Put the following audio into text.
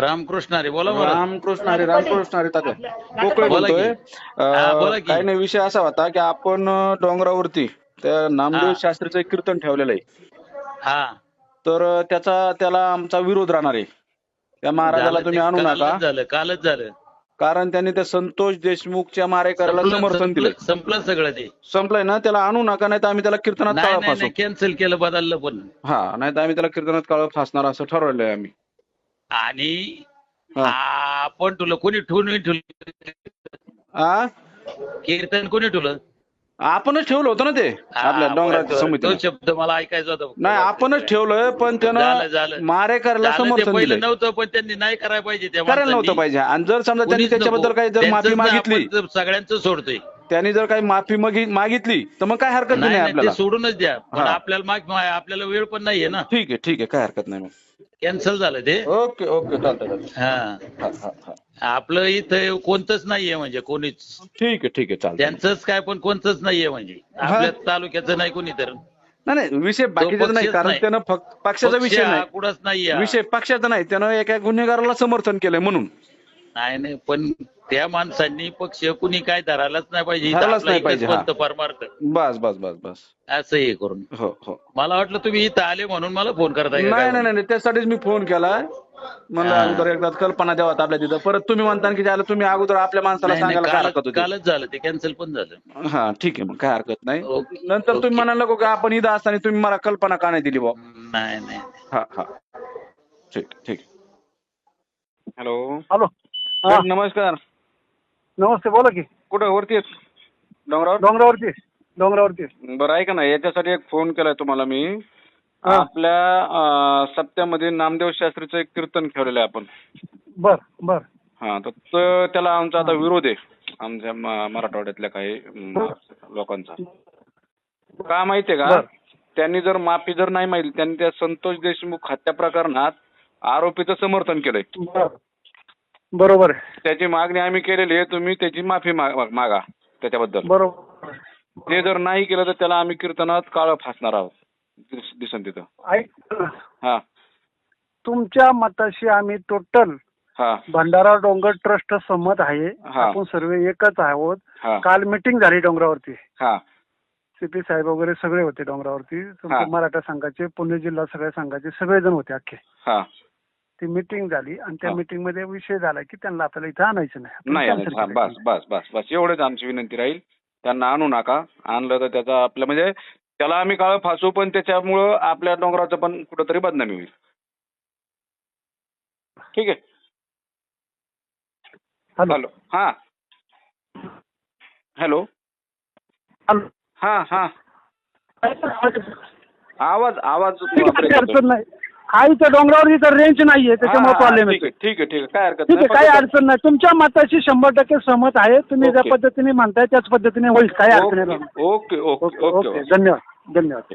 रामकृष्ण अरे बोला बोला रामकृष्ण हरी रामकृष्ण हरी तात्या. बोला की. बोलतोय हा, बोला अं, की. काही नाही विषय असा होता की आपण अं, डोंगरावरती त्या नामदेव हा. शास्त्रीचं एक कीर्तन ठेवलेलं आहे. हा. तर अं, त्याचा त्याला आमचा विरोध राहणार आहे. त्या महाराजाला झालं तुम्ही ते आणू नका. कालच झालं कालच झालं. कारण त्यांनी त्या संतोष देशमुखच्या मारेकऱ्याला संपलं- समर्थन संपलं दिलंय. संपलं सगळं ते. संपलंय ना त्याला आणू नका नाही तर आम्ही त्याला कीर्तनात नाही काळ नाही फासू. नाही कॅन्सल केलं बदललं पण. हा नाही तर आम्ही त्याला कीर्तनात काळ फासणार असं ठरवलंय आम्ही. आणि. आपण तुला कोणी ठेवून ठेवलं? आ? कीर्तन कोणी ठेवलं? आपणच ठेवलं होतं ना ते. आपल्या डोंगराच्या समितीने. तो शब्द मला ऐकायचा होता. नाही आपणच ठेवलंय पण झालं, त्यानं झालं. झालं. ते समर्थन पहिलं दिलंय. नव्हतं पण त्यांनी नाही करायला पाहिजे त्या करायला नव्हतं माणसांनी. पाहिजे. आणि जर समजा त्यांनी कोणीच त्याच्याबद्दल नको. काही जर माफी मागितली. आपण तर सगळ्यांचं सोडतोय. त्यांनी जर काही माफी मागि- मागितली तर मग काय हरकत नाही नाही नाही, ते आपल्याला. सोडूनच द्या. पण हा. आपल्याला माग आपल्याला वेळ पण नाहीये ना. ठीक आहे ठीक आहे. काय हरकत नाही मग. कॅन्सल झालं ते? ओके ओके हा. हा, हा, हा. आपलं इथं कोणतंच नाहीये म्हणजे कोणीच. ठीक आहे ठीक आहे चालतंय. त्यांचंच काय पण कोणतंच नाहीये म्हणजे. आपल्या तालुक्याचं नाही कोणी तर. नाही नाही विषय बाकीचा नाही पक्षच कारण नाही. त्यानं फक्त पक्षाचा पक्ष विषय नाही. कुठंच नाहीये. विषय पक्षाचा नाही त्यानं एका गुन्हेगाराला समर्थन केलंय म्हणून. नाही नाही पण त्या माणसांनी पक्ष कुणी काय धरायलाच नाही पाहिजे. इथं धरायलाच आपला नाही एकच पाहिजे, हा. पंत परमार्थ. बस बस बस बस. असं हे करून. हो हो. मला वाटलं तुम्ही इथं आले म्हणून मला फोन करताय नाही नाही नाही त्यासाठीच मी फोन केला. म्हणलं हा. अगोदर एकदा कल्पना द्यावात आपल्या तिथं. परत तुम्ही म्हणता की ज्याला तुम्ही अगोदर आपल्या माणसाला सांगायला काय हरकत होती? कालच झालं ते कॅन्सल पण झालं. हा ठीक आहे मग काय हरकत नाही. ओके, नंतर तुम्ही ओके. म्हणाल नको की आपण इथं असताना तुम्ही मला कल्पना का नाही दिली बुवा? नाही नाही. हा हा. ठीक ठीक. हॅलो. हॅलो. हा. नमस्कार. नमस्ते बोला की. कुठं वरती आहेत? डोंगरावर? डोंगरावरती डोंगरावरती बरं ऐका ना याच्यासाठी एक फोन केलाय तुम्हाला मी. हा. आपल्या अं, सप्त्यामध्ये नामदेव शास्त्रीचं एक कीर्तन ठेवलेलं आहे आपण. बर बर. हा तर त- त्याला आमचा आता विरोध आहे. आमच्या म- मराठवाड्यातल्या काही म, लोकांचा. का माहितीये का? बर. त्यांनी जर माफी जर नाही मागितली त्यांनी त्या संतोष देशमुख हत्या प्रकरणात आरोपीचं समर्थन केलंय. बर. बरोबर आहे. त्याची मागणी आम्ही केलेली आहे तुम्ही त्याची माफी मा- मागा त्याच्याबद्दल. बरोबर. ते जर नाही केलं तर त्याला आम्ही कीर्तनात काळ फासणार आहोत दिस- दिसन तिथं. ऐक ना, हा. तुमच्या मताशी आम्ही टोटल हा. भंडारा डोंगर ट्रस्ट सहमत आहे. हा. आपण सर्व एकच आहोत. हा. काल मिटिंग झाली डोंगरावरती. हा. सीपी साहेब वगैरे सगळे होते डोंगरावरती. हा. मराठा संघाचे पुणे जिल्हा सगळ्या संघाचे सगळेजण होते अख्खे. हा. ती मिटिंग झाली आणि त्या हा. मिटिंगमध्ये विषय झाला की त्यांना आपल्याला इथं आणायचं नाही आपण नाही cancel हा. बस बस बस बस एवढेच आमची विनंती राहील त्यांना आणू नका आणलं तर त्याचा आपलं म्हणजे त्याला आम्ही काळ फासू पण त्याच्यामुळं आपल्या डोंगराचं पण कुठंतरी बदनामी होईल ठीक आहे हॅलो हॅलो हा हॅलो हॅलो. हा हा आवाज आवाज ठीक आहे काही अडचण नाही हा इथं डोंगरावरती तर रेंज नाहीये त्याच्यामुळे प्रॉब्लेम येतो आहे ठीक आहे ठीक आहे. काय हरकत ठीक आहे काही अडचण नाही. तुमच्या मताशी शंभर टक्के सहमत आहे. तुम्ही ज्या ओके. पद्धतीने म्हणताय त्याच पद्धतीने होईल. काही अडचण नाही. ओके ओके ओके धन्यवाद. धन्यवाद.